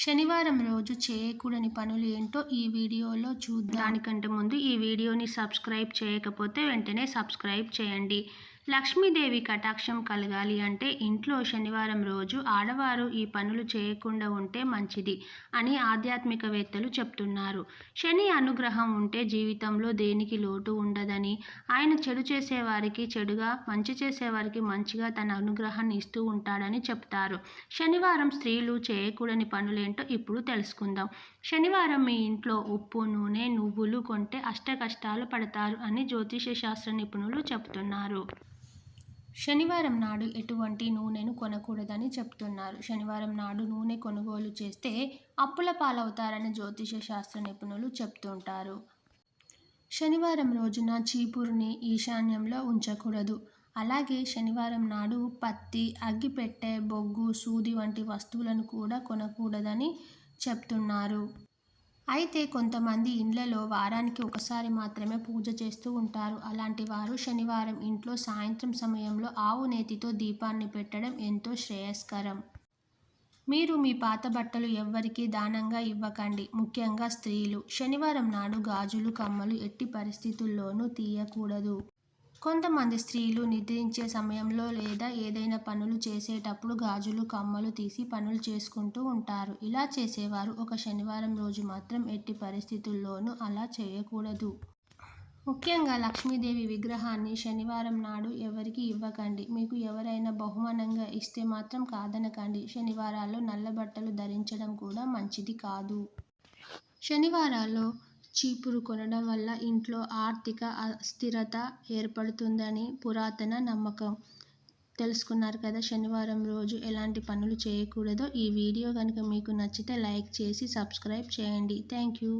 శనివారం రోజు చేయకూడని పనులు ఏంటో ఈ వీడియోలో చూద్దానికంటే ముందు ఈ వీడియోని సబ్స్క్రైబ్ చేయకపోతే వెంటనే సబ్స్క్రైబ్ చేయండి. లక్ష్మీదేవి కటాక్షం కలగాలి అంటే ఇంట్లో శనివారం రోజు ఆడవారు ఈ పనులు చేయకుండా ఉంటే మంచిది అని ఆధ్యాత్మికవేత్తలు చెప్తున్నారు. శని అనుగ్రహం ఉంటే జీవితంలో దేనికి లోటు ఉండదని ఆయన చెడు చేసేవారికి చెడుగా మంచి చేసేవారికి మంచిగా తన అనుగ్రహాన్ని ఇస్తూ ఉంటాడని చెప్తారు. శనివారం స్త్రీలు చేయకూడని పనులేంటో ఇప్పుడు తెలుసుకుందాం. శనివారం మీ ఇంట్లో ఉప్పు నూనె నువ్వులు కొంటే అష్ట కష్టాలు పడతారు అని జ్యోతిష శాస్త్ర నిపుణులు చెప్తున్నారు. శనివారం నాడు ఎటువంటి నూనెను కొనకూడదని చెప్తున్నారు. శనివారం నాడు నూనె కొనుగోలు చేస్తే అప్పుల పాలవుతారని జ్యోతిష శాస్త్ర నిపుణులు చెప్తుంటారు. శనివారం రోజున చీపురుని ఈశాన్యంలో ఉంచకూడదు. అలాగే శనివారం నాడు పత్తి అగ్గిపెట్టె బొగ్గు సూది వంటి వస్తువులను కూడా కొనకూడదని చెప్తున్నారు. అయితే కొంతమంది ఇండ్లలో వారానికి ఒకసారి మాత్రమే పూజ చేస్తూ ఉంటారు. అలాంటి వారు శనివారం ఇంట్లో సాయంత్రం సమయంలో ఆవు నేతితో దీపాన్ని పెట్టడం ఎంతో శ్రేయస్కరం. మీరు మీ పాత బట్టలు ఎవ్వరికీ దానంగా ఇవ్వకండి. ముఖ్యంగా స్త్రీలు. శనివారం నాడు గాజులు కమ్మలు ఎట్టి పరిస్థితుల్లోనూ తీయకూడదు. కొంతమంది స్త్రీలు నిద్రించే సమయంలో లేదా ఏదైనా పనులు చేసేటప్పుడు గాజులు కమ్మలు తీసి పనులు చేసుకుంటూ ఉంటారు. ఇలా చేసేవారు ఒక శనివారం రోజు మాత్రం ఎట్టి పరిస్థితుల్లోనూ అలా చేయకూడదు. ముఖ్యంగా లక్ష్మీదేవి విగ్రహాన్ని శనివారం నాడు ఎవరికి ఇవ్వకండి? మీకు ఎవరైనా బహుమానంగా ఇస్తే మాత్రం కాదనకండి. శనివారాల్లో నల్ల బట్టలు ధరించడం కూడా మంచిది కాదు. శనివారాల్లో చీపురు కొనడం వల్ల ఇంట్లో ఆర్థిక అస్థిరత ఏర్పడుతుందని పురాతన నమ్మకం. తెలుసుకున్నారు కదా శనివారం రోజు ఎలాంటి పనులు చేయకూడదో. ఈ వీడియో కనుక మీకు నచ్చితే లైక్ చేసి సబ్స్క్రైబ్ చేయండి. Thank you